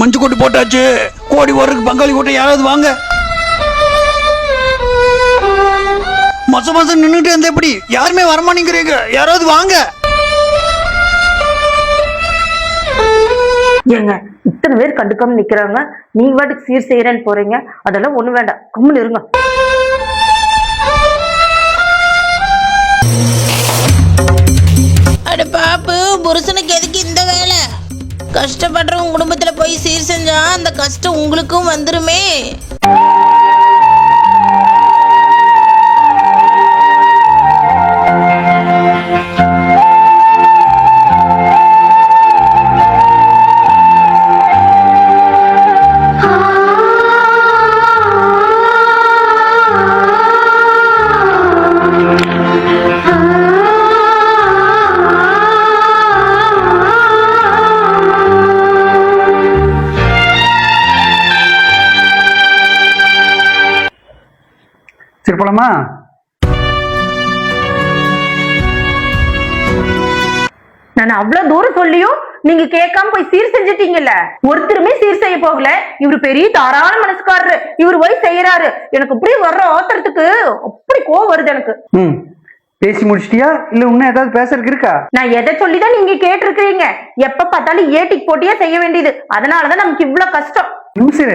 மஞ்சள் கொட்டி போட்டாச்சு. கோடி வர்றதுக்கு பங்காளி கூட்டம் யாராவது வாங்க. மாசம் மாசம் நின்றுட்டு இருந்த எப்படி? யாருமே வரமாட்டேங்கிறீங்க. யாராவது வாங்க. ஏங்க இத்தனை பேர் கண்டுக்காம நிக்கிறாங்க. நீங்க வாட்டுக்கு சீர் செய்யறேன்னு போறீங்க. அதெல்லாம் ஒண்ணு வேண்டாம். கம்முன்னு இருங்க. அட பாப்பு புருஷனுக்கு எதுக்கு கஷ்டப்படுறவங்க குடும்பத்துல போய் சீர் செஞ்சா அந்த கஷ்டம் உங்களுக்கும் வந்துருமே. போலாமா? நான் அவ்வளவு தூரம் சொல்லியும் நீங்க கேட்காம போய் சீர் செஞ்சுட்டீங்கல்ல? ஒருத்தருமே சீர் செய்ய போகல. இவர் பெரிய தாராள மனசுக்காரரு. இவர் போய் செய்யறாரு. எனக்கு அப்படியே வர்ற ஆத்திரத்துக்கு அப்படி கோவம் வருது எனக்கு. ம். பேசி முடிச்சிட்டியா? இல்ல இன்னும் ஏதாவது பேசுறதுக்கு இருக்கா? நான் எதை சொல்லிதான் நீங்க கேட்டிருக்கிறீங்க? எப்ப பார்த்தாலும் ஏட்டிக்கு போட்டியா செய்ய வேண்டியது. அதனாலதான் நமக்கு இவ்வளவு கஷ்டம். நிமிஷம்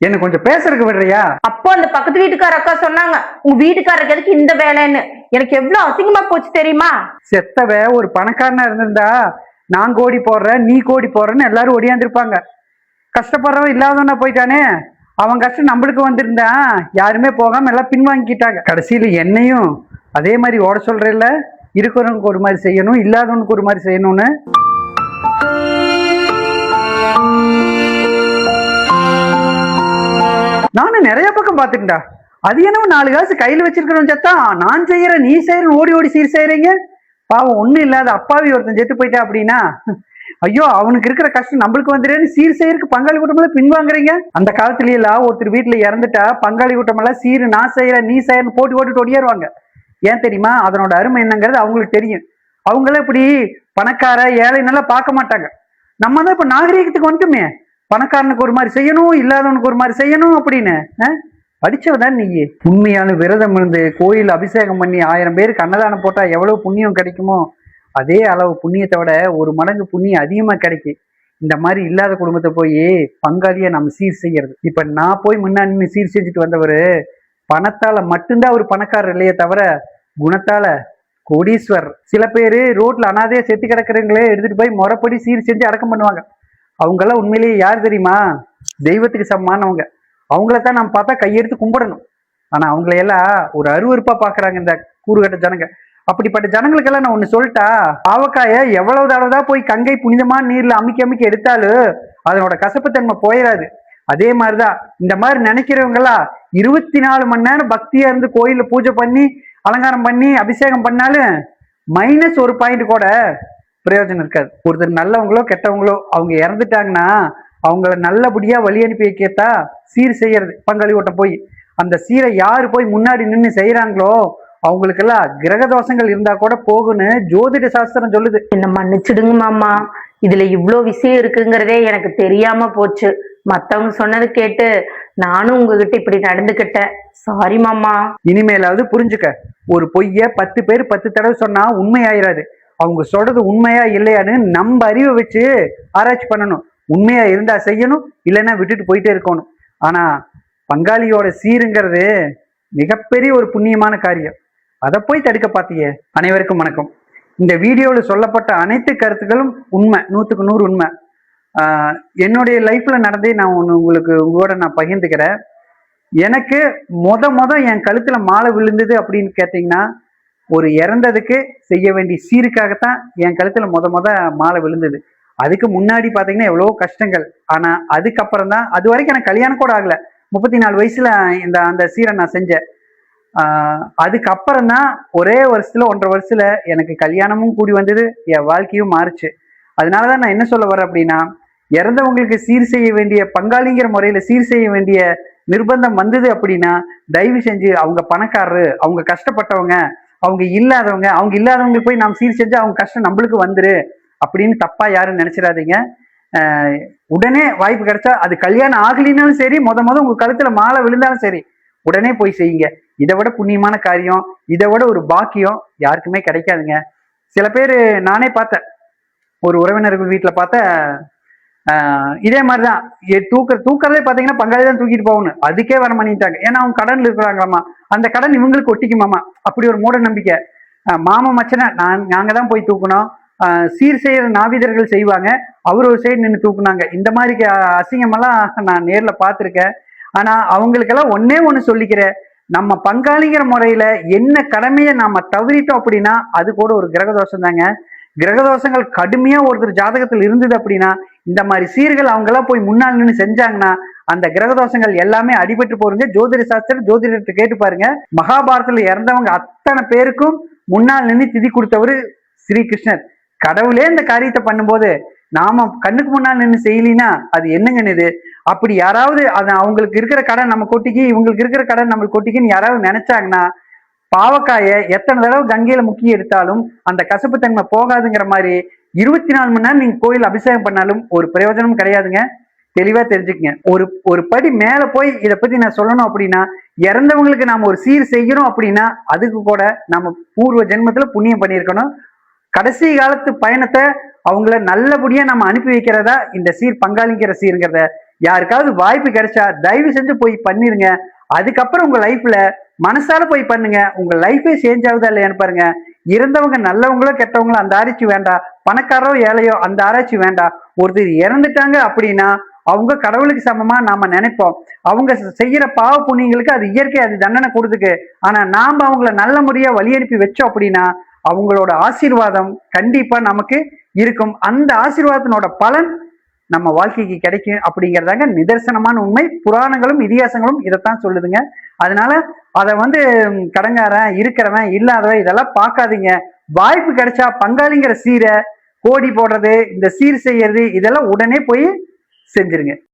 என்ன கொஞ்சம் பேசுறதுக்கு விடுறியா? அப்போ அந்த பக்கத்து வீட்டுக்கார அக்கா சொன்னாங்க உங்க வீட்டுக்காரருக்கு எதுக்கு இந்த வேலைன்னு? எனக்கு எவ்வளவு அசிங்கமா போச்சு தெரியுமா? செத்தவ ஒரு பணக்காரனா இருந்திருந்தா நான் கோடி போடுறேன் நீ கோடி போடுறேன்னு எல்லாரும் ஒடியாந்துருப்பாங்க. கஷ்டப்படுறவன் இல்லாதவனா போயிட்டானே. அவன் கஷ்டம் நம்மளுக்கு வந்திருந்தா யாருமே போகாம எல்லாம் பின்வாங்கிக்கிட்டாங்க கடைசியில என்னையும் அதே மாதிரி ஓட சொல்றேல்ல இருக்கிறவனுக்கு ஒரு மாதிரி செய்யணும் இல்லாதவனுக்கு ஒரு மாதிரி செய்யணும்னு. நானும் நிறைய பக்கம் பார்த்துட்டேன்டா அது என்னவோ நாலு காசு கையில் வச்சிருக்கிறோம் சத்தா நான் செய்கிறேன் நீ செய்யறேன் ஓடி ஓடி சீர் செய்கிறீங்க பாவம் ஒன்றும் இல்லாத அப்பாவி ஒருத்தன் செத்து போயிட்டா அப்படின்னா ஐயோ அவனுக்கு இருக்கிற கஷ்டம் நம்மளுக்கு வந்துடுன்னு சீர் செய்யறதுக்கு பங்காளி கூட்டம் பின்வாங்குறீங்க அந்த காலத்துல எல்லாம் ஒருத்தர் வீட்டுல இறந்துட்டா பங்காளி கூட்டமெல்லாம் சீர் நான் செய்யறேன் நீ செய்யறன்னு போட்டி போட்டுட்டு ஓடியாருவாங்க. ஏன் தெரியுமா? அதனோட அருமை என்னங்கிறது அவங்களுக்கு தெரியும். அவங்கள இப்படி பணக்கார ஏழைன்னெல்லாம் பார்க்க மாட்டாங்க. நம்ம தான் இப்போ நாகரீகத்துக்கு வந்துட்டுமே. பணக்காரனுக்கு ஒரு மாதிரி செய்யணும் இல்லாதவனுக்கு ஒரு மாதிரி செய்யணும் அப்படின்னு அஹ்? படிச்சவதான் நீ உண்மையான விரதம் இருந்து கோயில் அபிஷேகம் பண்ணி ஆயிரம் பேருக்கு அன்னதானம் போட்டா எவ்வளவு புண்ணியம் கிடைக்குமோ அதே அளவு புண்ணியத்தை விட ஒரு மடங்கு புண்ணியம் அதிகமா கிடைக்கும் இந்த மாதிரி இல்லாத குடும்பத்தை போய் பங்காளியை நம்ம சீர் செய்யறது. இப்ப நான் போய் முன்னாடி சீர் செஞ்சுட்டு வந்தவர் பணத்தால மட்டும்தான் அவர் பணக்காரர் இல்லையே தவிர குணத்தால கோடீஸ்வர். சில பேர் ரோட்ல அனாதையா செத்து கிடக்குறவங்களே எடுத்துட்டு போய் முறைப்படி சீர் செஞ்சு அடக்கம் பண்ணுவாங்க. அவங்கெல்லாம் உண்மையிலேயே யார் தெரியுமா? தெய்வத்துக்கு சமமானவங்க. அவங்கள தான் நம்ம பார்த்தா கையெடுத்து கும்பிடணும். ஆனா அவங்களையெல்லாம் ஒரு அருவருப்பா பாக்குறாங்க இந்த கூறுகட்ட ஜனங்க. அப்படிப்பட்ட ஜனங்களுக்கெல்லாம் நான் ஒன்று சொல்லிட்டா ஆவக்காய எவ்வளவு தடவை போய் கங்கை புனிதமான நீர்ல அமுக்கி அமுக்கி எடுத்தாலும் அதனோட கசப்புத்தன்மை போயிடாது அதே மாதிரிதான் இந்த மாதிரி நினைக்கிறவங்களா இருபத்தி நாலு மணி நேரம் பக்தியா இருந்து கோயிலில் பூஜை பண்ணி அலங்காரம் பண்ணி அபிஷேகம் பண்ணாலும் மைனஸ் ஒரு பாயிண்ட் கூட பிரயோஜனம் இருக்காது. ஒருத்தர் நல்லவங்களோ கெட்டவங்களோ அவங்க இறந்துட்டாங்கன்னா அவங்கள நல்லபடியா வழி அனுப்பி வைக்கத்தா சீர் செய்யறது பங்காளி ஓட்டம் போய். அந்த சீரை யாரு போய் முன்னாடி நின்று செய்யறாங்களோ அவங்களுக்கெல்லாம் கிரக தோஷங்கள் இருந்தா கூட போகுன்னு ஜோதிட சாஸ்திரம் சொல்லுது. என்ன மன்னிச்சிடுங்க மாமா. இதுல இவ்ளோ விஷயம் இருக்குங்கிறதே எனக்கு தெரியாம போச்சு. மத்தவங்க சொன்னது கேட்டு நானும் உங்ககிட்ட இப்படி நடந்துக்கிட்டேன். சாரி மாமா. இனிமேலாவது புரிஞ்சுக்க. ஒரு பொய்ய பத்து பேர் பத்து தடவை சொன்னா உண்மையாயிராது. அவங்க சொல்றது உண்மையா இல்லையான்னு நம்ம அறிவை வச்சு ஆராய்ச்சி பண்ணணும். உண்மையா இருந்தா செய்யணும் இல்லைன்னா விட்டுட்டு போயிட்டே இருக்கணும். ஆனா பங்காளியோட சீருங்கிறது மிகப்பெரிய ஒரு புண்ணியமான காரியம். அதை போய் தடுக்க பார்த்தியே அனைவருக்கும் வணக்கம். இந்த வீடியோவில் சொல்லப்பட்ட அனைத்து கருத்துக்களும் உண்மை. நூற்றுக்கு நூறு உண்மை. என்னுடைய லைஃப்பில் நடந்தே நான் ஒன்று உங்களுக்கு உங்களோட நான் பகிர்ந்துக்கிறேன். எனக்கு மொத மொத என் கழுத்தில் மாலை விழுந்தது அப்படின்னு கேட்டிங்கன்னா ஒரு இறந்ததுக்கு செய்ய வேண்டிய சீருக்காகத்தான் என் கழுத்துல மொத மொத மாலை விழுந்தது. அதுக்கு முன்னாடி பார்த்தீங்கன்னா எவ்வளவோ கஷ்டங்கள். ஆனா அதுக்கப்புறம் தான் அது வரைக்கும் எனக்கு கல்யாணம் கூட ஆகல. முப்பத்தி நாலு வயசுல இந்த அந்த சீரை நான் செஞ்சேன். அதுக்கப்புறம் தான் ஒரே வருஷத்துல ஒன்றரை வருஷத்துல எனக்கு கல்யாணமும் கூடி வந்தது என் வாழ்க்கையும் மாறுச்சு. அதனாலதான் நான் என்ன சொல்ல வரேன் அப்படின்னா இறந்தவங்களுக்கு சீர் செய்ய வேண்டிய பங்காளிங்கிற முறையில சீர் செய்ய வேண்டிய நிர்பந்தம் வந்தது அப்படின்னா தயவு செஞ்சு அவங்க பணக்காரரு அவங்க கஷ்டப்பட்டவங்க அவங்க இல்லாதவங்க அவங்க இல்லாதவங்களுக்கு போய் நாம் சீர் செஞ்சு அவங்க கஷ்டம் நம்மளுக்கு வந்துரு அப்படின்னு தப்பா யாரும் நினைச்சிடாதீங்க. உடனே வாய்ப்பு கிடைச்சா அது கல்யாணம் ஆகலினாலும் சரி முத முத உங்க கழுத்துல மாலை விழுந்தாலும் சரி உடனே போய் செய்யுங்க. இதை விட புண்ணியமான காரியம் இதை விட ஒரு பாக்கியம் யாருக்குமே கிடைக்காதுங்க. சில பேர் நானே பார்த்தேன். ஒரு உறவினர்கள் வீட்டில் பார்த்தேன். இதே மாதிரி தான் தூக்க தூக்கிறதே பார்த்தீங்கன்னா பங்காளி தான் தூக்கிட்டு போகணும். அதுக்கே வர பண்ணிட்டாங்க ஏன்னா அவங்க கடன் இருக்கிறாங்களாமா. அந்த கடன் இவங்களுக்கு ஒட்டிக்குமாமா. அப்படி ஒரு மூட நம்பிக்கை. மாமா மச்சனை நான் நாங்கள் தான் போய் தூக்கணும். சீர் செய்கிற நாவிதர்கள் செய்வாங்க. அவர் ஒரு சைடு நின்று தூக்குனாங்க. இந்த மாதிரி அசிங்கமெல்லாம் நான் நேரில் பார்த்துருக்கேன். ஆனால் அவங்களுக்கெல்லாம் ஒன்னே ஒன்று சொல்லிக்கிறேன். நம்ம பங்காளிங்கிற முறையில் என்ன கடமையை நாம் தவறிட்டோம் அப்படின்னா அது கூட ஒரு கிரகதோஷம் தாங்க கிரகதோஷங்கள் கடுமையாக ஒருத்தர் ஜாதகத்தில் இருந்தது அப்படின்னா இந்த மாதிரி சீர்கள் அவங்கெல்லாம் போய் முன்னால் நின்று செஞ்சாங்கன்னா அந்த கிரகதோஷங்கள் எல்லாமே அடிபட்டு போறீங்க ஜோதிட சாஸ்திரம் ஜோதிடத்தை கேட்டு பாருங்க. மகாபாரதத்துல இறந்தவங்க அத்தனை பேருக்கும் முன்னால் நின்று திதி கொடுத்தவர் ஸ்ரீகிருஷ்ணர். கடவுளே இந்த காரியத்தை பண்ணும்போது நாம கண்ணுக்கு முன்னால் நின்று செய்யலினா அது என்னங்கன்னு இது? அப்படி யாராவது அது அவங்களுக்கு இருக்கிற கடன் நம்ம கொட்டிக்கு இவங்களுக்கு இருக்கிற கடன் நம்மளுக்கு கொட்டிக்குன்னு யாராவது நினைச்சாங்கன்னா பாவக்காயை எத்தனை தடவை கங்கையில முக்கி எடுத்தாலும் அந்த கசப்பு தன்மை போகாதுங்கிற மாதிரி இருபத்தி நாலு மணி நேரம் நீங்க கோயில் அபிஷேகம் பண்ணாலும் ஒரு பிரயோஜனமும் கிடையாதுங்க. தெளிவா தெரிஞ்சுக்கங்க. ஒரு ஒரு படி மேல போய் இதை பத்தி நான் சொல்லணும் அப்படின்னா இறந்தவங்களுக்கு நாம ஒரு சீர் செய்யறோம் அப்படின்னா அதுக்கு கூட நம்ம பூர்வ ஜென்மத்துல புண்ணியம் பண்ணியிருக்கணும். கடைசி காலத்து பயணத்தை அவங்கள நல்லபடியா நம்ம அனுப்பி வைக்கிறதா இந்த சீர் பங்காளிங்கிற சீருங்கிறத யாருக்காவது வாய்ப்பு கிடைச்சா தயவு செஞ்சு போய் பண்ணிருங்க. அதுக்கப்புறம் உங்க லைஃப்ல மனசால போய் பண்ணுங்க. உங்க லைஃபே சேஞ்ச் ஆகுதா இல்லையான்னு பாருங்க. இறந்தவங்க நல்லவங்களோ கெட்டவங்களோ அந்த அரிச்சு வேண்டாம். பணக்காரரோ ஏழையோ அந்த ஆராய்ச்சி வேண்டாம். ஒருத்தர் இறந்துட்டாங்க அப்படின்னா அவங்க கடவுளுக்கு சமமா நாம நினைப்போம். அவங்க செய்யற பாவ புண்ணியங்களுக்கு அது இயற்கை அது தண்டனை கொடுத்துக்கு. ஆனா நாம அவங்கள நல்ல முறையா வழி அனுப்பி வச்சோம் அப்படின்னா அவங்களோட ஆசீர்வாதம் கண்டிப்பா நமக்கு இருக்கும். அந்த ஆசீர்வாதத்தினோட பலன் நம்ம வாழ்க்கைக்கு கிடைக்கும் அப்படிங்கிறதாங்க நிதர்சனமான உண்மை. புராணங்களும் இதிகாசங்களும் இதைத்தான் சொல்லுதுங்க. அதனால அதை வந்து கடங்காரன் இருக்கிறவன் இல்லாதவன் இதெல்லாம் பார்க்காதீங்க. வாய்ப்பு கிடைச்சா பங்காளிங்கிற சீரை கோடி போடுறது இந்த சீர் செய்யறது இதெல்லாம் உடனே போய் செஞ்சிருங்க.